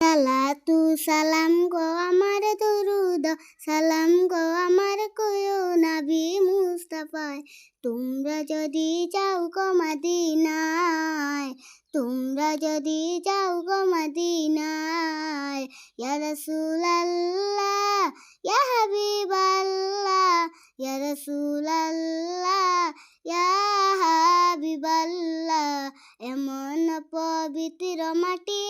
সালাতু সালাম গো আমার দরুদ, সালাম গো আমার কয়ো নাবি মুস্তাফায়। তোমরা যদি যাও গো মদিনায়, তোমরা যদি যাও গো মদিনায়, ইয়া রাসূলুল্লাহ, ইয়া হাবিবাল্লাহ, ইয়া রাসূলুল্লাহ, ইয়া হাবিবাল্লাহ, এমন পবিত্র মাটি